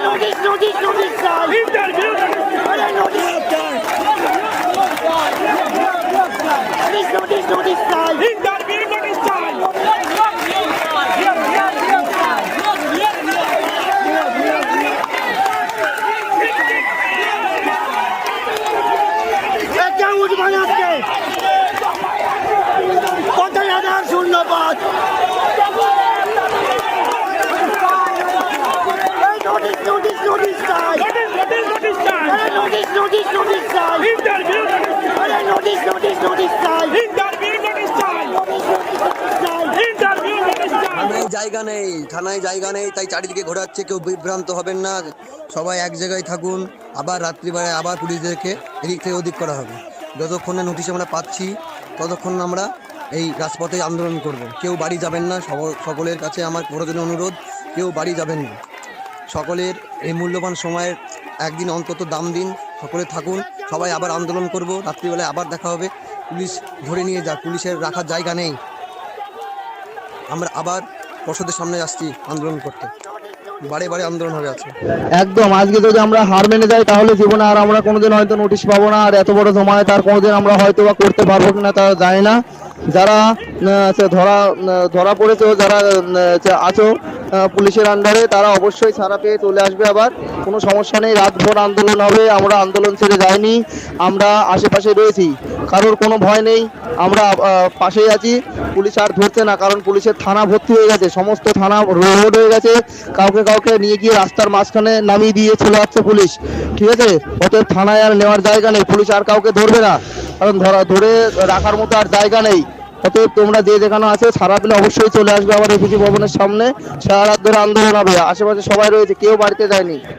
Notice notice notice চাই আরে notice notice notice notice চাই একটা উঠবে না আজকে পঞ্চাশ হাজার শূন্য পাঁচ এই নোটিশ থানায় জায়গা নেই থানায় জায়গা নেই তাই চারিদিকে ঘোরাচ্ছে কেউ বিভ্রান্ত হবেন না। সবাই এক জায়গায় থাকুন আবার রাত্রিবেলায় আবার পুলিশদেরকে এদিক থেকে ওদিক করা হবে। যতক্ষণ নোটিশ আমরা পাচ্ছি ততক্ষণ আমরা এই রাজপথে আন্দোলন করব। কেউ বাড়ি যাবেন না সকলের কাছে আমার বড়দিন অনুরোধ কেউ বাড়ি যাবেন না। সকলের এই মূল্যবান সময়ের একদিন অন্তত দাম দিন, সকলে থাকুন, সবাই আবার আন্দোলন করব, রাত্রিবেলায় আবার দেখা হবে, পুলিশ ধরে নিয়ে যাক, পুলিশের রাখার জায়গা নেই। আমরা আবার পর্ষদের সামনে আসছি আন্দোলন করতে। বারে বারে আন্দোলন হবে আছে। একদম, আজকে যদি আমরা হার মেনে যাই, তাহলে জীবনে আর আমরা কোনোদিন হয়তো নোটিশ পাবো না, আর এত বড় জমায়েত তার কোনোদিন আমরা হয়তো বা করতে পারব কিনা তা জানি না। যারা ধরা ধরা পড়েছে যারা আছো পুলিশের আন্ডারে তারা অবশ্যই ছাড়া পেয়ে চলে আসবে আবার। কোনো সমস্যা নেই, রাতভর আন্দোলন হবে, আমরা আন্দোলন ছেড়ে যাইনি, আমরা আশেপাশে রয়েছি। কারোর কোনো ভয় নেই, আমরা পাশেই আছি, পুলিশ আর ধরছে না, কারণ পুলিশের থানা ভর্তি হয়ে গেছে, সমস্ত থানা রোড হয়ে গেছে, কাউকে কাউকে নিয়ে গিয়ে রাস্তার মাঝখানে নামিয়ে দিয়ে চলে যাচ্ছে পুলিশ। ঠিক আছে? অতএব থানায় আর নেওয়ার জায়গা নেই, পুলিশ আর কাউকে ধরবে না। কারণ ধরা ধরে রাখার মতো আর জায়গা নেই। অতএব তোমরা যে যেখানে আছে, সারা পেলে অবশ্যই চলে আসবে আমার এপিসি ভবনের সামনে। সারা রাত ধরে আন্দোলন হবে। আশেপাশে সবাই রয়েছে, কেউ বাড়িতে যায়নি।